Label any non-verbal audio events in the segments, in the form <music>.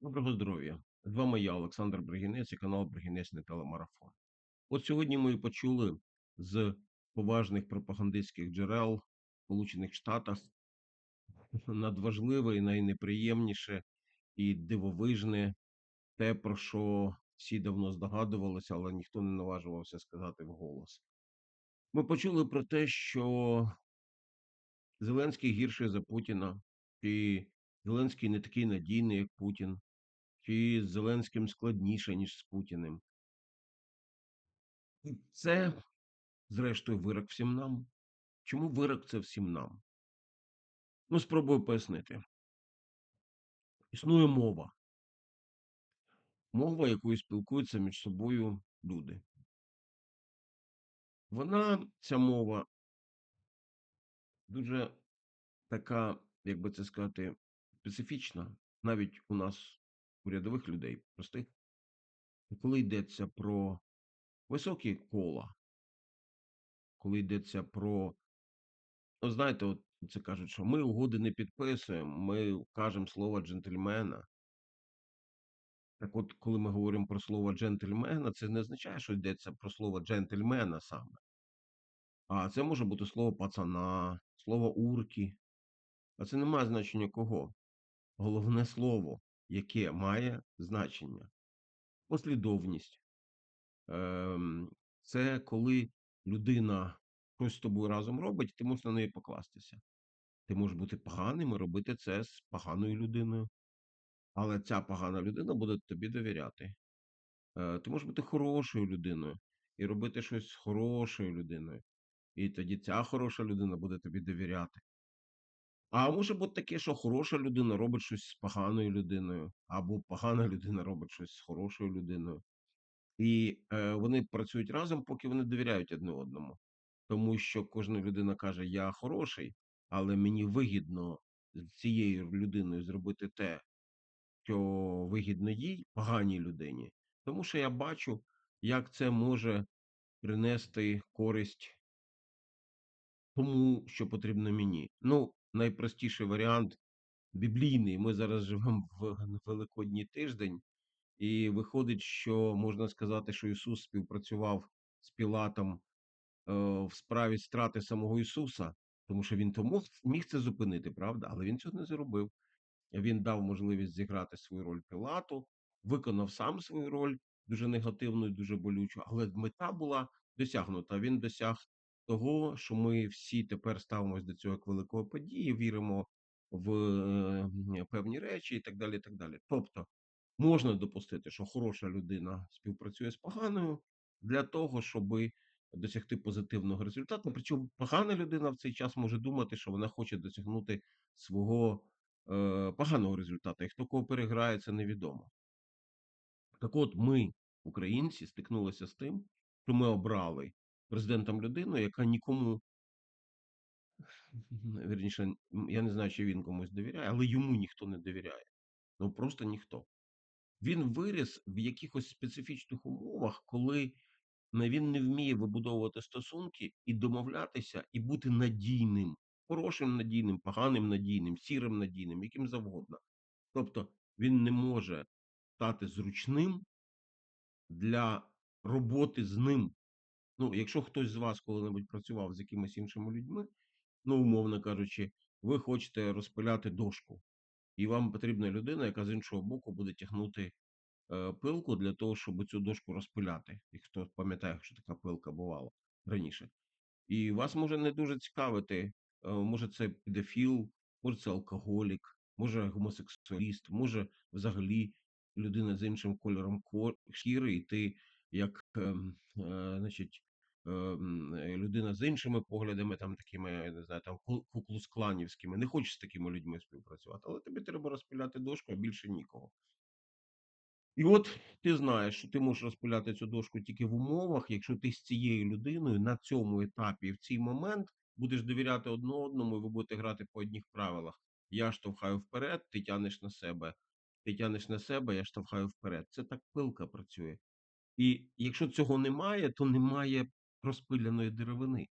Доброго здоров'я! З вами я, Олександр Бригінець і канал Бригінець телемарафон. От сьогодні ми почули з поважних пропагандистських джерел в Сполучених Штатах надважливе і найнеприємніше і дивовижне те, про що всі давно здогадувалися, але ніхто не наважувався сказати вголос. Ми почули про те, що Зеленський гірший за Путіна, і Зеленський не такий надійний, як Путін чи з Зеленським складніше, ніж з Путіним. І це, зрештою, вирок всім нам. Чому вирок це всім нам? Ну, спробую пояснити. Існує мова. Мова, якою спілкуються між собою люди. Вона, ця мова, дуже така, як би це сказати, специфічна, навіть у нас, у рядових людей, простих. Коли йдеться про високі кола, коли йдеться про, ну, знаєте, от це кажуть, що ми угоди не підписуємо, ми кажемо слово джентльмена. Так от, коли ми говоримо про слово джентльмена, це не означає, що йдеться про слово джентльмена саме. А це може бути слово пацана, слово урки. А це не має значення кого. Головне слово, яке має значення. Послідовність. Ем, Це коли людина щось з тобою разом робить, ти можеш на неї покластися. Ти можеш бути поганим і робити це з поганою людиною. Але ця погана людина буде тобі довіряти. Е, Ти можеш бути хорошою людиною і робити щось з хорошою людиною. І тоді ця хороша людина буде тобі довіряти. А може бути таке, що хороша людина робить щось з поганою людиною, або погана <laughs> людина робить щось з хорошою людиною. І е, вони працюють разом, поки вони довіряють одне одному. Тому що кожна людина каже: Я хороший, але мені вигідно з цією людиною зробити те, що вигідно їй, поганій людині. Тому що я бачу, як це може принести користь тому, що потрібно мені. Ну, найпростіший варіант біблійний. Ми зараз живемо в Великодній тиждень, і виходить, що можна сказати, що Ісус співпрацював з Пілатом е, в справі страти самого Ісуса, тому що він то міг це зупинити, правда, але він цього не зробив. Він дав можливість зіграти свою роль Пілату, виконав сам свою роль дуже негативну і дуже болючу, але мета була досягнута. Він досяг того, що ми всі тепер ставимося до цього як великої події, віримо в е, певні речі і так далі. і так далі. Тобто можна допустити, що хороша людина співпрацює з поганою для того, щоб досягти позитивного результату. Причому погана людина в цей час може думати, що вона хоче досягнути свого е, поганого результату. І хто кого переграє, це невідомо. Так от ми, українці, стикнулися з тим, що ми обрали президентом людину, яка нікому, <laughs> вірніше, я не знаю, чи він комусь довіряє, але йому ніхто не довіряє. Ну просто ніхто. Він виріс в якихось специфічних умовах, коли він не вміє вибудовувати стосунки і домовлятися, і бути надійним, хорошим надійним, поганим надійним, сірим надійним, яким завгодно. Тобто він не може стати зручним для роботи з ним. Ну, якщо хтось з вас коли-небудь працював з якимись іншими людьми, ну, умовно кажучи, ви хочете розпиляти дошку, і вам потрібна людина, яка з іншого боку буде тягнути е, пилку для того, щоб цю дошку розпиляти. І хто пам'ятає, що така пилка бувала раніше. І вас може не дуже цікавити, е, може це педофіл, може це алкоголік, може гомосексуаліст, може взагалі людина з іншим кольором шкіри, і ти як ем, е, значить, е, людина з іншими поглядами, там такими, я не знаю, там куклус-кланівськими, не хочеш з такими людьми співпрацювати, але тобі треба розпиляти дошку, а більше нікого. І от ти знаєш, що ти можеш розпиляти цю дошку тільки в умовах, якщо ти з цією людиною на цьому етапі, в цей момент будеш довіряти одне одному, і ви будете грати по одних правилах. Я штовхаю вперед, ти тянеш на себе. Ти тянеш на себе, я штовхаю вперед. Це так пилка працює. І якщо цього немає, то немає розпиляної деревини.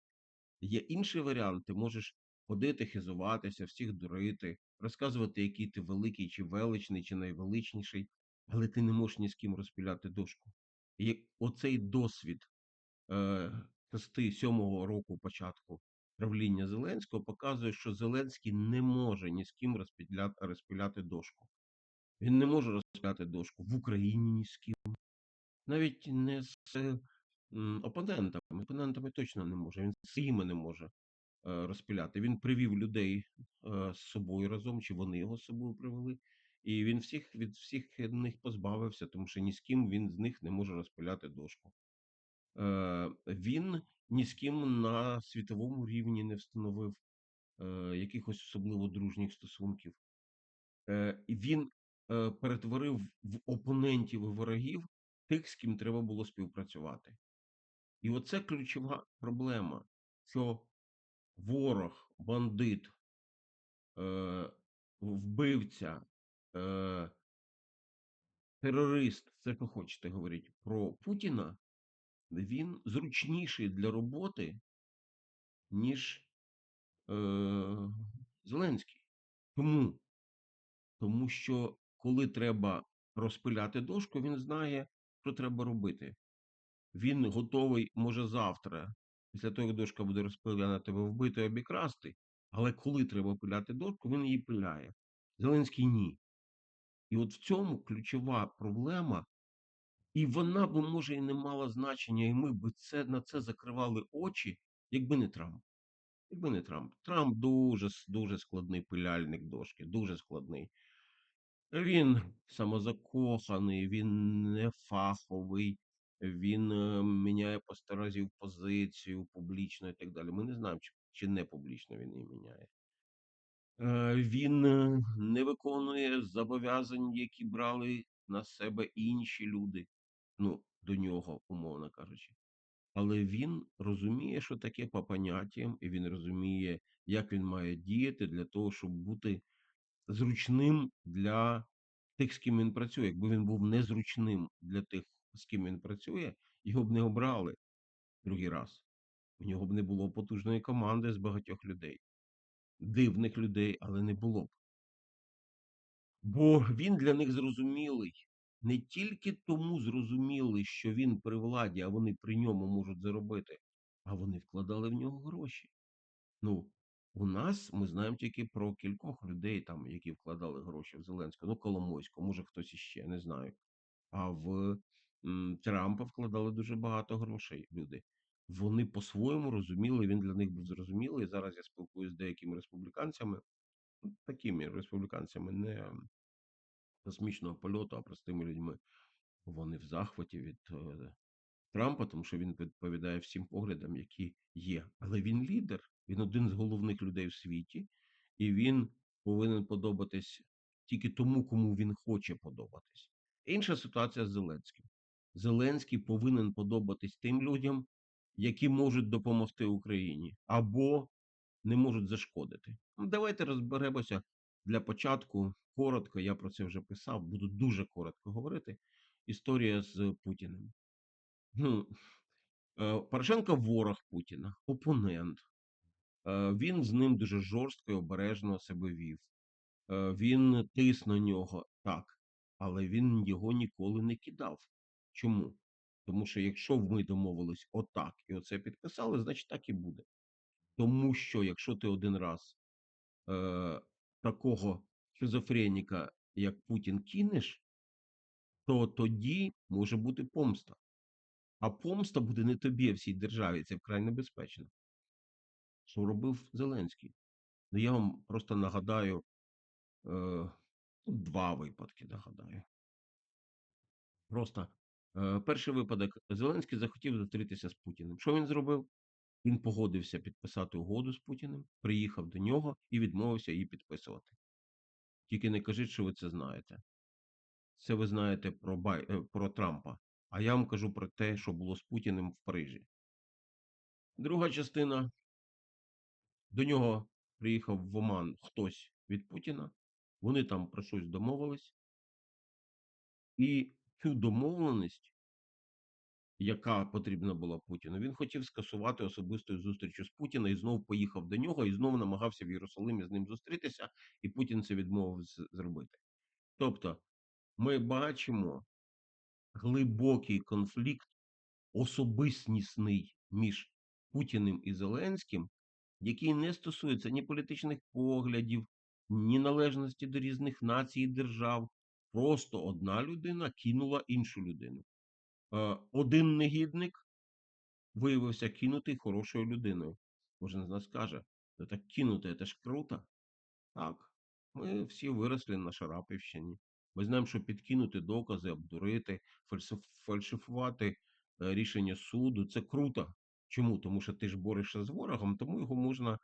Є інший варіант, ти можеш ходити, хизуватися, всіх дурити, розказувати, який ти великий чи величний, чи найвеличніший, але ти не можеш ні з ким розпиляти дошку. І оцей досвід е, 6-7 року початку правління Зеленського показує, що Зеленський не може ні з ким розпиляти, розпиляти дошку. Він не може розпиляти дошку в Україні ні з ким, навіть не з опонентами. Опонентами точно не може. Він своїми не може е, розпиляти. Він привів людей е, з собою разом, чи вони його з собою привели. І він всіх від всіх них позбавився, тому що ні з ким він з них не може розпиляти дошку. Е, він ні з ким на світовому рівні не встановив якихось особливо дружніх стосунків. Він перетворив в опонентів і ворогів тих, з ким треба було співпрацювати. І оце ключова проблема, що ворог, бандит, е, вбивця, е, терорист, це що хочете говорити, про Путіна, він зручніший для роботи, ніж е, Зеленський. Чому? Тому що коли треба розпиляти дошку, він знає, що треба робити. Він готовий, може, завтра, після того, як дошка буде розпиляна, тебе вбити, обікрасти, але коли треба пиляти дошку, він її пиляє. Зеленський ні. І от в цьому ключова проблема, і вона б, може, і не мала значення, і ми б це, на це закривали очі, якби не Трамп. Якби не Трамп. Трамп дуже, дуже складний пиляльник дошки, дуже складний. Він самозакоханий, він не фаховий, він е, міняє по сто разів позицію публічно і так далі. Ми не знаємо, чи, чи не публічно він її міняє. Е, Він е, не виконує зобов'язань, які брали на себе інші люди, ну, до нього, умовно кажучи. Але він розуміє, що таке по поняттям, і він розуміє, як він має діяти для того, щоб бути зручним для тих, з ким він працює. Якби він був незручним для тих, з ким він працює, його б не обрали другий раз. У нього б не було потужної команди з багатьох людей, дивних людей, але не було б. Бо він для них зрозумілий. Не тільки тому зрозумілий, що він при владі, а вони при ньому можуть заробити, а вони вкладали в нього гроші. Ну, у нас ми знаємо тільки про кількох людей, там, які вкладали гроші в Зеленського, ну, Коломойського, може хтось іще, не знаю. А в Трампа вкладали дуже багато грошей люди. Вони по-своєму розуміли, він для них був зрозумілий. Зараз я спілкуюся з деякими республіканцями, ну, такими республіканцями, не космічного польоту, а простими людьми. Вони в захваті від е, Трампа, тому що він відповідає всім поглядам, які є. Але він лідер, він один з головних людей в світі, і він повинен подобатись тільки тому, кому він хоче подобатись. Інша ситуація з Зеленським. Зеленський повинен подобатись тим людям, які можуть допомогти Україні або не можуть зашкодити. Ну, Давайте розберемося для початку. Коротко, я про це вже писав, буду дуже коротко говорити. Історія з Путіним. Ну, Е, Порошенко ворог Путіна, опонент. Е, Він з ним дуже жорстко і обережно себе вів. Е, Він тис на нього так, але він його ніколи не кидав. Чому? Тому що якщо ми домовились отак і оце підписали, значить так і буде. Тому що якщо ти один раз е, такого шизофреніка, як Путін, кинеш, то тоді може бути помста. А помста буде не тобі, а всій державі. Це вкрай небезпечно. Що робив Зеленський? Ну, я вам просто нагадаю е, ну, два випадки нагадаю. Просто перший випадок Зеленський захотів зустрітися з Путіним. Що він зробив? Він погодився підписати угоду з Путіним, приїхав до нього і відмовився її підписувати. Тільки не кажіть, що ви це знаєте. Це ви знаєте про, Бай... е, про Трампа. А я вам кажу про те, що було з Путіним в Парижі. Друга частина До нього приїхав в Оман хтось від Путіна. Вони там про щось домовились. І цю домовленість яка потрібна була Путіну. Він хотів скасувати особистою зустрічю з Путіна і знов поїхав до нього і знову намагався в Єрусалимі з ним зустрітися, і Путін це відмовив зробити. Тобто, ми бачимо глибокий конфлікт особистісний між Путіним і Зеленським, який не стосується ні політичних поглядів, ні належності до різних націй і держав. Просто одна людина кинула іншу людину. Е, Один негідник виявився кинутий хорошою людиною. Кожен з нас каже, ну так кинути, це ж круто. Так, ми всі виросли на Шарапівщині. Ми знаємо, що підкинути докази, обдурити, фальшифувати е, рішення суду це круто. Чому? Тому що ти ж борешся з ворогом, тому його можна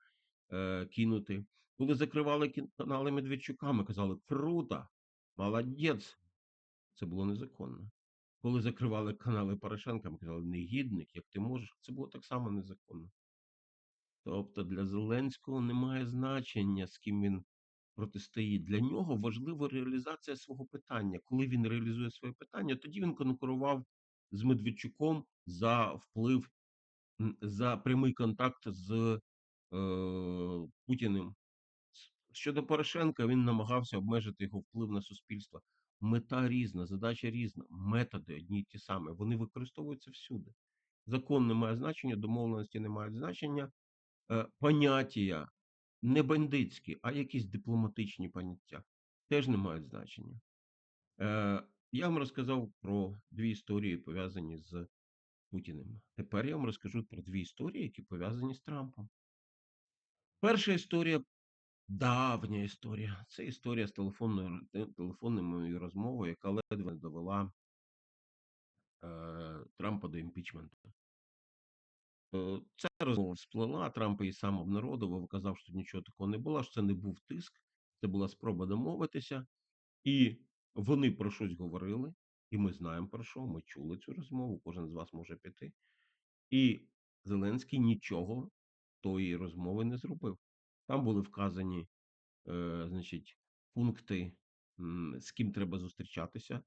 е, кинути. Коли закривали канали Медведчука, ми казали круто, молодець. Це було незаконно. Коли закривали канали Порошенка, ми казали, негідник, як ти можеш, це було так само незаконно. Тобто для Зеленського немає значення, з ким він протистоїть. Для нього важлива реалізація свого питання. Коли він реалізує своє питання, тоді він конкурував з Медведчуком за вплив, за прямий контакт з е, Путіним. Щодо Порошенка, він намагався обмежити його вплив на суспільство. Мета різна, задача різна, методи одні й ті самі. Вони використовуються всюди. Закон не має значення, домовленості не мають значення, е, поняття не бандитські, а якісь дипломатичні поняття теж не мають значення. Е, я вам розказав про дві історії, пов'язані з Путіним. Тепер я вам розкажу про дві історії, які пов'язані з Трампом. Перша історія давня історія. Це історія з телефонною телефонною розмовою, яка ледве довела е, Трампа до імпічменту. Е, Ця розмова сплила, Трамп її сам обнародував, казав, що нічого такого не було, що це не був тиск, це була спроба домовитися. І вони про щось говорили, і ми знаємо про що. Ми чули цю розмову, кожен з вас може піти. І Зеленський нічого тої розмови не зробив. Там були вказані, е, значить, пункти, з ким треба зустрічатися,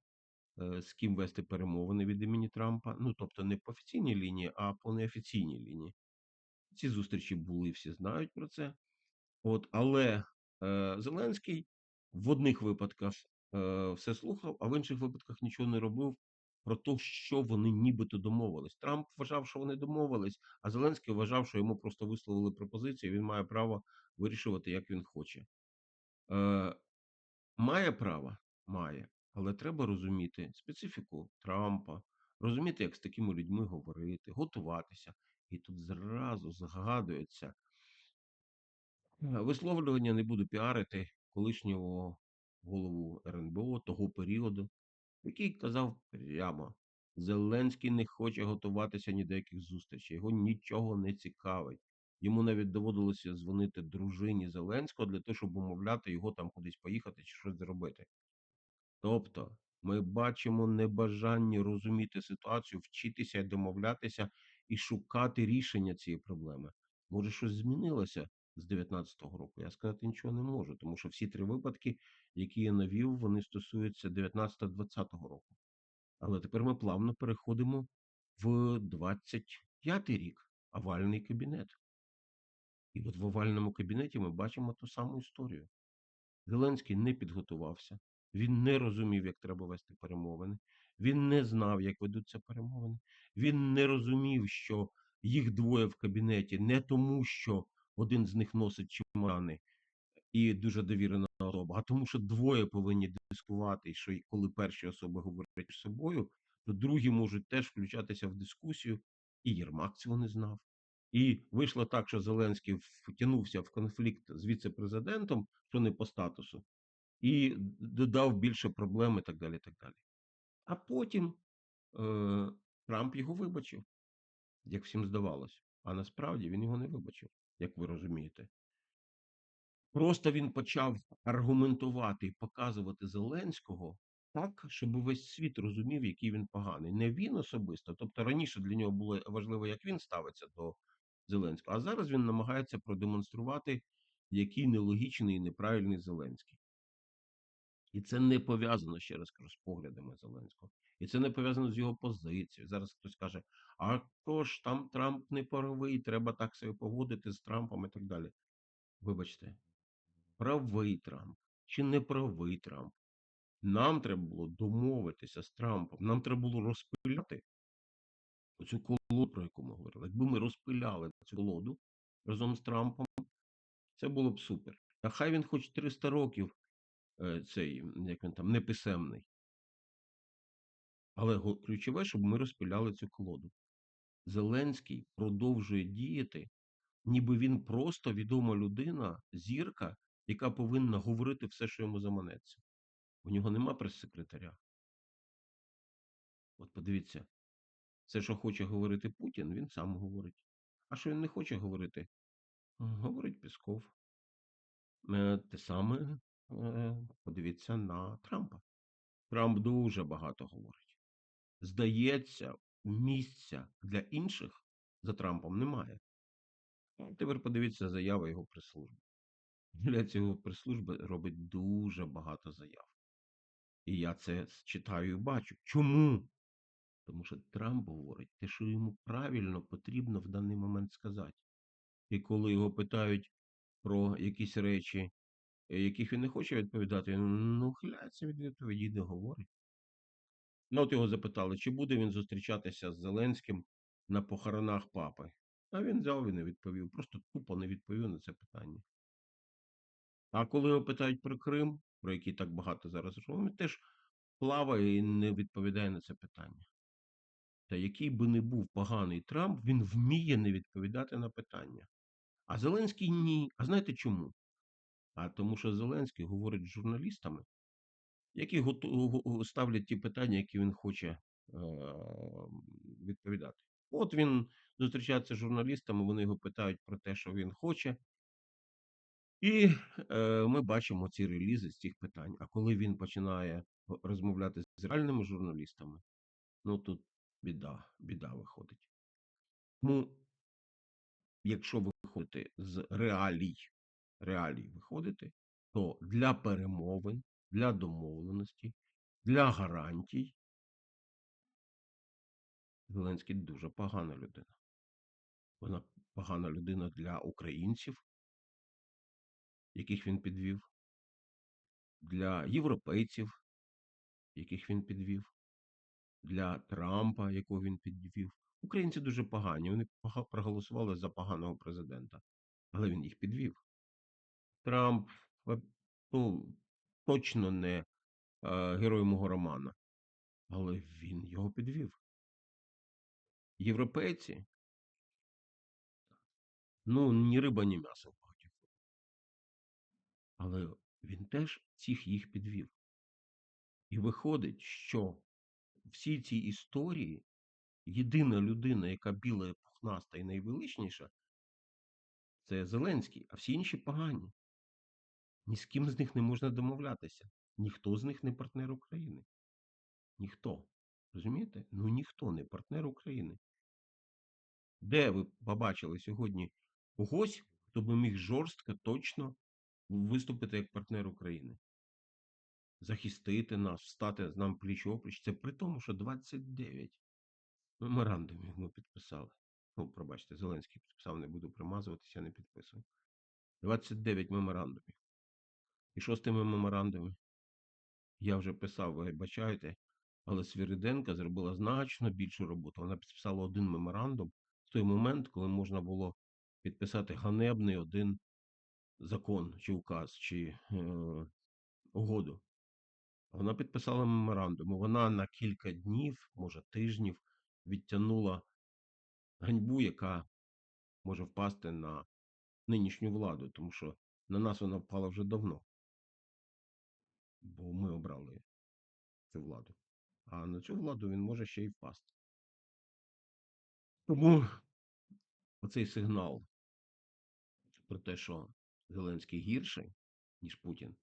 е, з ким вести перемовини від імені Трампа. Ну, тобто не по офіційній лінії, а по неофіційній лінії. Ці зустрічі були, всі знають про це. От, але е, Зеленський в одних випадках е, все слухав, а в інших випадках нічого не робив про те, що вони нібито домовились. Трамп вважав, що вони домовились, а Зеленський вважав, що йому просто висловили пропозицію. Він має право вирішувати, як він хоче. Е, має право, має, але треба розуміти специфіку Трампа, розуміти, як з такими людьми говорити, готуватися. І тут зразу згадується Е, Висловлювання не буду піарити колишнього голову РНБО того періоду, який казав прямо: Зеленський не хоче готуватися ні до яких зустрічей, його нічого не цікавить. Йому навіть доводилося дзвонити дружині Зеленського для того, щоб умовляти його там кудись поїхати чи щось зробити. Тобто, ми бачимо небажання розуміти ситуацію, вчитися і домовлятися і шукати рішення цієї проблеми. Може, щось змінилося з 19-го року? Я сказати нічого не можу, тому що всі три випадки, які я навів, вони стосуються 19-20 року. Але тепер ми плавно переходимо в 25-й рік, овальний кабінет. І от в овальному кабінеті ми бачимо ту саму історію. Зеленський не підготувався, він не розумів, як треба вести перемовини, він не знав, як ведуться перемовини, він не розумів, що їх двоє в кабінеті не тому, що один з них носить чемодани і дуже довірена особа, а тому, що двоє повинні дискувати, що коли перші особи говорять між собою, то другі можуть теж включатися в дискусію, і Єрмак цього не знав. І вийшло так, що Зеленський втягнувся в конфлікт з віце-президентом, що не по статусу, і додав більше проблем і так далі. так далі. А потім е, Трамп його вибачив, як всім здавалось. А насправді він його не вибачив, як ви розумієте. Просто він почав аргументувати і показувати Зеленського так, щоб весь світ розумів, який він поганий. Не він особисто. Тобто раніше для нього було важливо, як він ставиться до Зеленського, а зараз він намагається продемонструвати, який нелогічний і неправильний Зеленський. І це не пов'язано, ще раз з поглядами Зеленського. І це не пов'язано з його позицією. Зараз хтось каже: а то ж там Трамп не правий, треба так себе поводити з Трампом і так далі. Вибачте, правий Трамп чи не правий Трамп. Нам треба було домовитися з Трампом. Нам треба було розпиляти оцю колоду, про яку ми говорили. Якби ми розпиляли цю колоду разом з Трампом, це було б супер. А хай він хоч 300 років е, цей, як він там, неписемний. Але ключове, щоб ми розпиляли цю колоду. Зеленський продовжує діяти, ніби він просто відома людина, зірка, яка повинна говорити все, що йому заманеться. У нього нема прес-секретаря. От подивіться, все, що хоче говорити Путін, він сам говорить. А що він не хоче говорити? Говорить Пісков. Е, Те саме е, подивіться на Трампа. Трамп дуже багато говорить. Здається, місця для інших за Трампом немає. Тепер подивіться заяви його прес-служби. Для цього прес-служби робить дуже багато заяв. І я це читаю і бачу. Чому? Тому що Трамп говорить те, що йому правильно потрібно в даний момент сказати. І коли його питають про якісь речі, е, яких він не хоче відповідати, він ну, хиляється від відповіді не говорить. Ну, от його запитали, чи буде він зустрічатися з Зеленським на похоронах папи. А він взяв і не відповів. Просто тупо не відповів на це питання. А коли його питають про Крим, про який так багато зараз розмовляємо, він теж плаває і не відповідає на це питання. Та який би не був поганий Трамп, він вміє не відповідати на питання. А Зеленський ні. А знаєте чому? А тому що Зеленський говорить з журналістами, які ставлять ті питання, які він хоче е, відповідати. От він зустрічається з журналістами, вони його питають про те, що він хоче. І е, ми бачимо ці релізи з цих питань. А коли він починає розмовляти з реальними журналістами, ну тут біда, біда виходить. Тому, якщо ви виходите з реалій, реалій виходите, то для перемовин, для домовленості, для гарантій Зеленський дуже погана людина. Вона погана людина для українців, яких він підвів, для європейців, яких він підвів, для Трампа, якого він підвів. Українці дуже погані. Вони проголосували за поганого президента, але він їх підвів. Трамп е, ну, точно не е, герой мого романа, але він його підвів. Європейці, ну, ні риба, ні м'ясо. Але він теж всіх їх підвів. І виходить, що всі ці історії єдина людина, яка біла, пухнаста і найвеличніша, це Зеленський, а всі інші погані. Ні з ким з них не можна домовлятися. Ніхто з них не партнер України. Ніхто. Розумієте? Ну ніхто не партнер України. Де ви побачили сьогодні когось, хто би міг жорстко, точно виступити як партнер України? Захистити нас, встати з нам пліч опліч. Це при тому, що 29 меморандумів ми підписали. Ну, пробачте, Зеленський підписав, не буду примазуватися, не підписую. 29 меморандумів. І що з тими меморандумами? Я вже писав, ви бачаєте, але Свіриденка зробила значно більшу роботу. Вона підписала один меморандум в той момент, коли можна було підписати ганебний один закон, чи указ, чи е, угоду. Вона підписала меморандум. Вона на кілька днів, може тижнів, відтягнула ганьбу, яка може впасти на нинішню владу, тому що на нас вона впала вже давно. Бо ми обрали цю владу. А на цю владу він може ще й впасти. Тому оцей сигнал про те, що Зеленський гірший, ніж Путін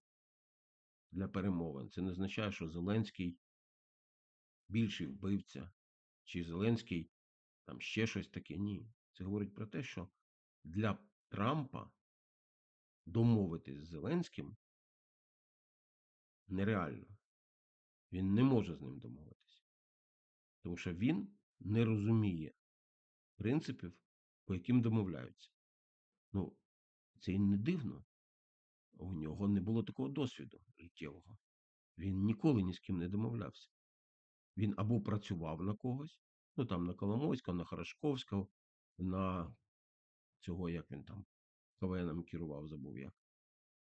для перемовин, це не означає, що Зеленський більший вбивця, чи Зеленський там ще щось таке. Ні. Це говорить про те, що для Трампа домовитись з Зеленським нереально. Він не може з ним домовитися. Тому що він не розуміє принципів, по яким домовляються. Ну, це і не дивно. У нього не було такого досвіду життєвого. Він ніколи ні з ким не домовлявся. Він або працював на когось, ну там на Коломойського, на Хорошковського, на цього, як він там, КВНом керував, забув як.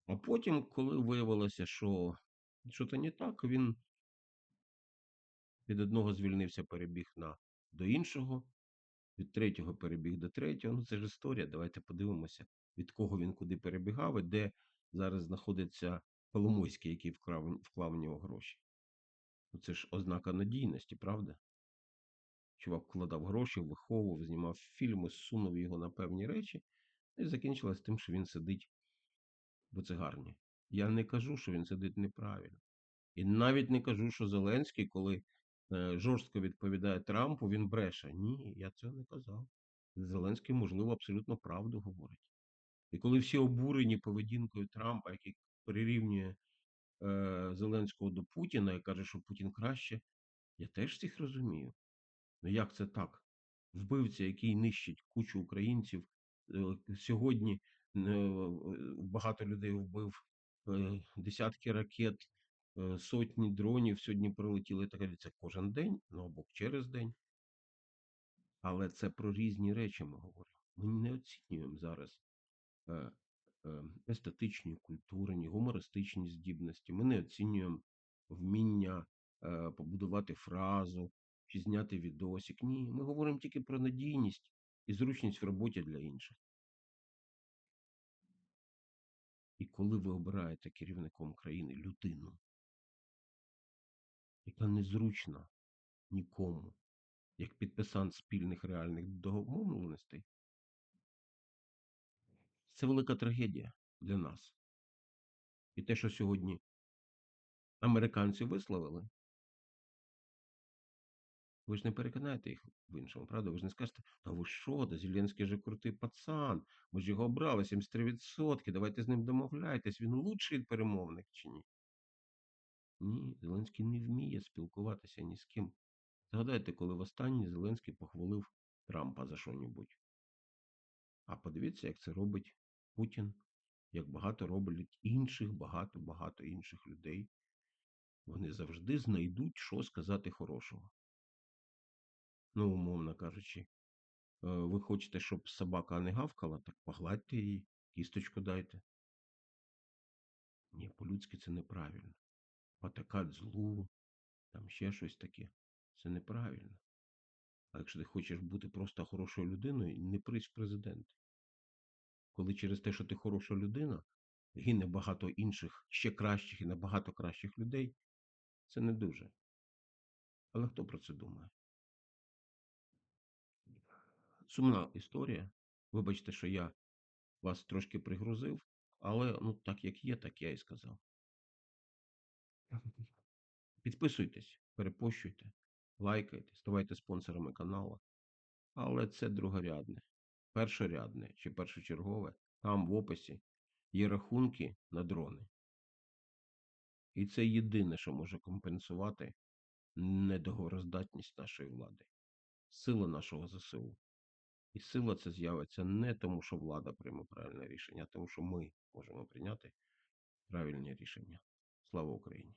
А потім, коли виявилося, що що то не так, він від одного звільнився, перебіг на, до іншого, від третього перебіг до третього. Ну, це ж історія. Давайте подивимося, від кого він куди перебігав і де зараз знаходиться Коломойський, який вклав, вклав в нього гроші. Ну, це ж ознака надійності, правда? Чувак вкладав гроші, виховував, знімав фільми, сунув його на певні речі, і закінчилось тим, що він сидить в цигарні. Я не кажу, що він сидить неправильно. І навіть не кажу, що Зеленський, коли е, жорстко відповідає Трампу, він бреше. Ні, я цього не казав. Зеленський, можливо, абсолютно правду говорить. І коли всі обурені поведінкою Трампа, який прирівнює е, Зеленського до Путіна і каже, що Путін краще, я теж всіх розумію. Ну як це так? Вбивця, який нищить кучу українців, е, сьогодні е, багато людей вбив е, десятки ракет, е, сотні дронів сьогодні прилетіли. Так це кожен день, ну або через день. Але це про різні речі ми говоримо. Ми не оцінюємо зараз естетичні, культурні, гумористичні здібності. Ми не оцінюємо вміння е, побудувати фразу чи зняти відосик. Ні, ми говоримо тільки про надійність і зручність в роботі для інших. І коли ви обираєте керівником країни людину, яка незручна нікому, як підписант спільних реальних домовленостей, це велика трагедія для нас. І те, що сьогодні американці висловили, ви ж не переконаєте їх в іншому, правда? Ви ж не скажете, та ви що, да Зеленський же крутий пацан, ми ж його обрали 73%, давайте з ним домовляйтесь, він лучший перемовник чи ні? Ні, Зеленський не вміє спілкуватися ні з ким. Згадайте, коли востаннє Зеленський похвалив Трампа за що-небудь. А подивіться, як це робить Путін, як багато роблять інших, багато-багато інших людей. Вони завжди знайдуть, що сказати хорошого. Ну, умовно кажучи, е, ви хочете, щоб собака не гавкала, так погладьте її, кісточку дайте. Ні, по-людськи це неправильно. Потакать злу, там ще щось таке. Це неправильно. А якщо ти хочеш бути просто хорошою людиною, не прись в президенти. Коли через те, що ти хороша людина, гине багато інших, ще кращих і набагато кращих людей, це не дуже. Але хто про це думає? Сумна історія. Вибачте, що я вас трошки пригрузив, але ну так як є, так я і сказав. Підписуйтесь, перепощуйте, лайкайте, ставайте спонсорами каналу. Але це другорядне, першорядне чи першочергове. Там в описі є рахунки на дрони. І це єдине, що може компенсувати недоговороздатність нашої влади, сила нашого ЗСУ. І сила це з'явиться не тому, що влада прийме правильне рішення, а тому, що ми можемо прийняти правильні рішення. Слава Україні!